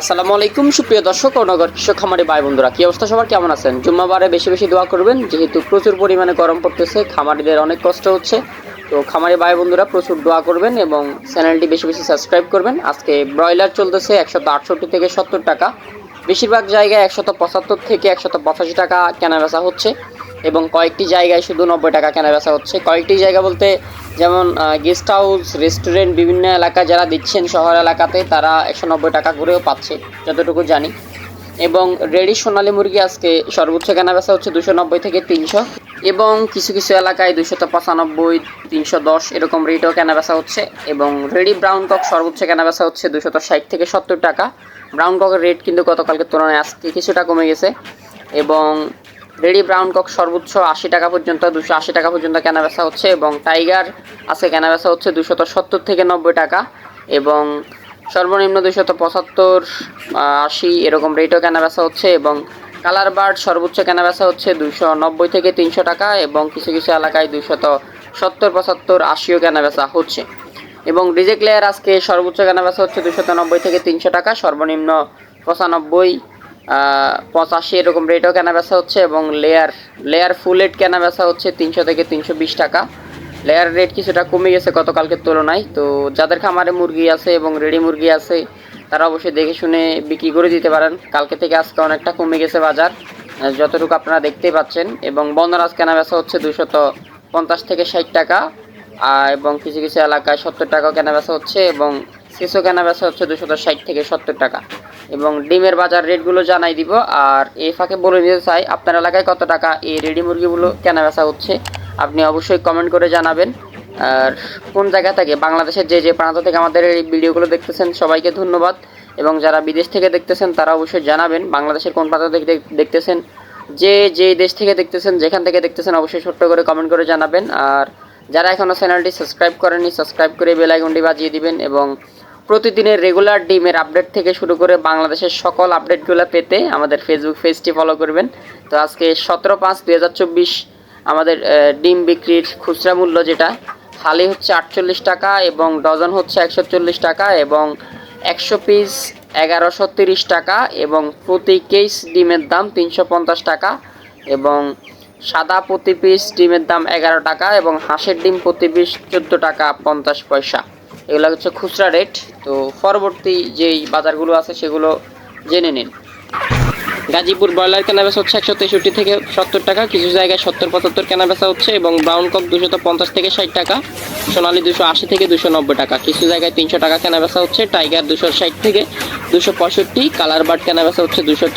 আসসালামু আলাইকুম, সুপ্রিয় দর্শক ও নগর কৃষক খামারি ভাই বন্ধুরা কি অবস্থা সবার? কেমন আছেন? জুম্মাবারে বেশি বেশি দোয়া করবেন, যেহেতু প্রচুর পরিমাণে গরম পড়তেছে, খামারিদের অনেক কষ্ট হচ্ছে। তো খামারি ভাই বন্ধুরা প্রচুর দোয়া করবেন এবং চ্যানেলটি বেশি বেশি সাবস্ক্রাইব করবেন। আজকে ব্রয়লার চলতেছে একশত আটষট্টি থেকে সত্তর টাকা। বেশিরভাগ জায়গায় একশত পঁচাত্তর থেকে একশত পঁচাশি টাকা কেনা বেচা হচ্ছে। এবং কয়েকটি জায়গায় শুধু নব্বই টাকা কেনা বেচা হচ্ছে। কয়েকটি জায়গা বলতে যেমন গেস্ট হাউস রেস্টুরেন্ট বিভিন্ন এলাকায় যারা দিচ্ছেন শহর এলাকাতে, তারা একশো নব্বই টাকা করেও পাচ্ছে, যতটুকু জানি। এবং রেডি সোনালী মুরগি আজকে সর্বোচ্চ কেনা বেচা হচ্ছে দুশো নব্বই থেকে তিনশো। এবং কিছু কিছু এলাকায় দুশত পঁচানব্বই, তিনশো দশ এরকম রেটও কেনা বেচা হচ্ছে। এবং রেডি ব্রাউন কক সর্বোচ্চ কেনা বেচা হচ্ছে দুশত ষাট থেকে সত্তর টাকা। ব্রাউন ককের রেট কিন্তু গতকালকের তুলনায় আজকে কিছুটা কমে গেছে। এবং রেডি ব্রাউন কক সর্বোচ্চ আশি টাকা পর্যন্ত, দুশো আশি টাকা পর্যন্ত কেনা বেচা হচ্ছে এবং টাইগার আছে কেনা বেচা হচ্ছে দুশত সত্তর থেকে নব্বই টাকা এবং সর্বনিম্ন দুশত পঁচাত্তর আশি এরকম রেটও কেনা বেচা হচ্ছে এবং কালার বার্ড সর্বোচ্চ কেনা বেচা হচ্ছে দুশো নব্বই থেকে তিনশো টাকা এবং কিছু কিছু এলাকায় দুশত সত্তর, পঁচাত্তর, আশিও কেনা বেচা হচ্ছে এবং রিজেক্ট লেয়ার আজকে সর্বোচ্চ কেনা বেচা হচ্ছে দুশত নব্বই থেকে তিনশো টাকা, সর্বনিম্ন পঁচানব্বই পঁচাশি এরকম রেটও কেনা বেচা হচ্ছে এবং লেয়ার লেয়ার ফুল রেট কেনা বেচা হচ্ছে তিনশো থেকে তিনশো বিশ টাকা। লেয়ার রেট কিছুটা কমে গেছে গতকালকের তুলনায়। তো যাদের খামারে মুরগি আছে এবং রেডি মুরগি আছে, তারা অবশ্যই দেখে শুনে বিক্রি করে দিতে পারেন। কালকে থেকে আজকে অনেকটা কমে গেছে বাজার যতটুকু আপনারা দেখতেই পাচ্ছেন। এবং বন্দরাজ কেনা বেচা হচ্ছে দুশত পঞ্চাশ থেকে ষাট টাকা এবং কিছু কিছু এলাকায় সত্তর টাকাও কেনা বেচা হচ্ছে এবং শিশু কেনা বেচা হচ্ছে দুশত ষাট থেকে সত্তর টাকা। এবং ডিমের বাজার রেটগুলো জানাই দিব, আর এই ফাঁকে বলে দিতে চাই, আপনার এলাকায় কত টাকা এই রেডি মুরগিগুলো কেনা বেচা হচ্ছে, আপনি অবশ্যই কমেন্ট করে জানাবেন। আর কোন জায়গা থেকে? বাংলাদেশের যে যে প্রান্ত থেকে আমাদের এই ভিডিওগুলো দেখতেছেন, সবাইকে ধন্যবাদ। এবং যারা বিদেশ থেকে দেখতেছেন, তারা অবশ্যই জানাবেন, বাংলাদেশের কোন প্রান্ত থেকে দেখ- দেখতেছেন, যে যে দেশ থেকে দেখতেছেন, যেখান থেকে দেখতেছেন, অবশ্যই ছোট্ট করে কমেন্ট করে জানাবেন। আর যারা এখনও চ্যানেলটি সাবস্ক্রাইব করেননি সাবস্ক্রাইব করে বেল আইকনটি বাজিয়ে দিবেন, এবং প্রতিদিনের রেগুলার ডিমের আপডেট থেকে শুরু করে বাংলাদেশের সকল আপডেটগুলো পেতে আমাদের ফেসবুক পেজটি ফলো করবেন। তো আজকে সতেরো পাঁচ চব্বিশ আমাদের ডিম বিক্রির খুচরা মূল্য যেটা থালি হচ্ছে আটচল্লিশ টাকা এবং ডজন হচ্ছে একশো চল্লিশ টাকা এবং একশো পিস এগারোশো তিরিশ টাকা এবং প্রতি কেস ডিমের দাম তিনশো পঞ্চাশ টাকা এবং সাদা প্রতি পিস ডিমের দাম এগারো টাকা এবং হাঁসের ডিম প্রতি পিস চোদ্দ টাকা পঞ্চাশ পয়সা। এগুলো হচ্ছে খুচরা রেট তো পরবর্তী যেই বাজারগুলো আছে সেগুলো জেনে নিন। গাজীপুর ব্রয়লার কেনাবেচা হচ্ছে একশো তেষট্টি থেকে সত্তর টাকা, কিছু জায়গায় সত্তর, পঁচাত্তর কেনাবেচা হচ্ছে এবং ব্রাউন কক দুশো পঞ্চাশ থেকে ষাট টাকা, সোনালি দুশো আশি থেকে দুশো নব্বই টাকা। কিছু জায়গায় তিনশো টাকা কেনাবেচা হচ্ছে, টাইগার দুশো ষাট থেকে দুশো পঁয়ষট্টি, কালার বার্ড কেনাবেচা হচ্ছে দুশত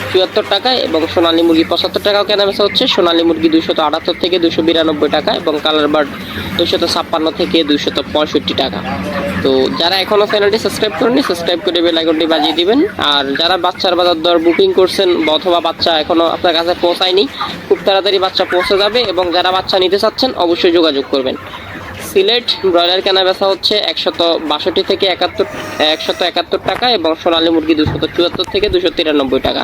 চুয়াত্তর টাকা এবং সোনালী মুরগি পঁচাত্তর টাকাও কেনা বেচা হচ্ছে। সোনালী মুরগি দুশত আটাত্তর থেকে দুশো বিরানব্বই টাকা এবং কালার বার্ড দুশত ছাপ্পান্ন থেকে দুশত পঁয়ষট্টি টাকা। তো যারা এখনও চ্যানেলটি সাবস্ক্রাইব করেনি সাবস্ক্রাইব করে বেল আইকনটি বাজিয়ে দিবেন। আর যারা বাচ্চার বাজার দর বুকিং করছেন অথবা বাচ্চা এখনও আপনার কাছে পৌঁছায়নি, খুব তাড়াতাড়ি বাচ্চা পৌঁছে যাবে এবং যারা বাচ্চা নিতে চাচ্ছেন অবশ্যই যোগাযোগ করবেন। সিলেট ব্রয়লার কেনা বেচা হচ্ছে একশত বাষট্টি থেকে একাত্তর, একশত একাত্তর টাকা এবং সোনালী মুরগি দুশত চুয়াত্তর থেকে দুশো তিরানব্বই টাকা।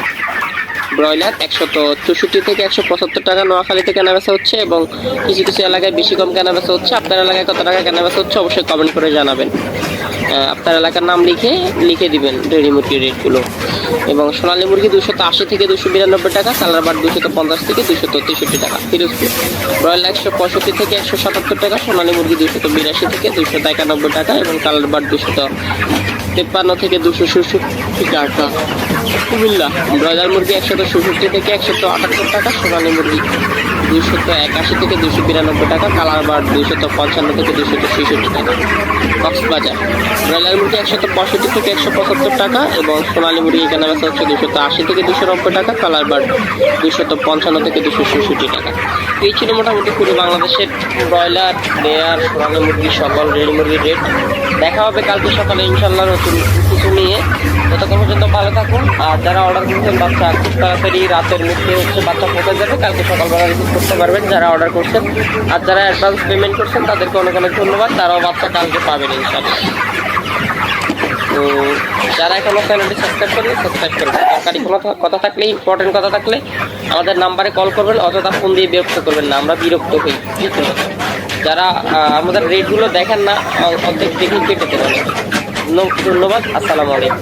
ব্রয়লার একশত চৌষট্টি থেকে একশো পঁচাত্তর টাকা নোয়াখালীতে কেনা বেচা হচ্ছে এবং কিছু কিছু এলাকায় বেশি কম কেনাবেচা হচ্ছে। আপনার এলাকায় কত টাকা কেনা বেচা হচ্ছে অবশ্যই কমেন্ট করে জানাবেন। আপনার এলাকার নাম লিখে লিখে দিবেন ডেরি মুরগির রেটগুলো এবং সোনালী মুরগি দুশত আশি থেকে দুশো বিরানব্বই টাকা, কালার বার দুশত পঞ্চাশ থেকে দুশত তেষট্টি টাকা, ফিরোজপুর। ব্রয়লার একশো পঁয়ষট্টি থেকে একশো সাতাত্তর টাকা, সোনালী মুরগি দুশত বিরাশি থেকে দুশত একানব্বই টাকা এবং কালার বার দুশত তেপ্পান্ন থেকে দুশো ষষট্টি টাকা। কুমিল্লা ব্রয়লার মুরগি একশত ষষট্টি থেকে একশত আটাত্তর টাকা, সোনালী মুরগি দুশত একাশি থেকে দুশো বিরানব্বই টাকা কালার বার দুশত পঞ্চান্ন থেকে দুশত ছেষট্টি টাকা। কক্সবাজার ব্রয়লার মুরগি একশত পঁয়ষট্টি থেকে একশো পঁচাত্তর টাকা এবং সোনালী মুরগি কেনা বেচা হচ্ছে দুশত আশি থেকে দুশো নব্বই টাকা কালার বার দুশত পঞ্চান্ন থেকে দুশো ছেষট্টি টাকা। এই ছিল মোটামুটি পুরো বাংলাদেশের ব্রয়লার, লেয়ার সোনালী মুরগি সকল রেল মুরগির রেট। দেখা হবে কালকে সকালে ইনশাল্লাহ নতুন কিছু নিয়ে। ততক্ষণ পর্যন্ত ভালো থাকুন। আর যারা অর্ডার করছেন, বাচ্চা খুব তাড়াতাড়ি রাতের মধ্যে হচ্ছে বাচ্চা পৌঁছে যাবে। কালকে সকালবেলা রিসিভ করতে পারবেন যারা অর্ডার করছেন। আর যারা অ্যাডভান্স পেমেন্ট করছেন, তাদেরকে অনেক অনেক ধন্যবাদ। তারাও বাচ্চা কালকে পাবেন ইনশাল্লাহ তো যারা এখনও চ্যানেলটি সাবস্ক্রাইব করেন সাবস্ক্রাইব করবেন দরকারি কোনো কথা থাকলে ইম্পর্টেন্ট কথা থাকলে আমাদের নাম্বারে কল করবেন অযথা ফোন দিয়ে বিরক্ত করবেন না। আমরা বিরক্ত হই, ঠিক আছে? যারা আমাদের রেটগুলো দেখেন না অর্ধেক দেখে কেটে দেবেন। ধন্যবাদ, আসসালামু আলাইকুম।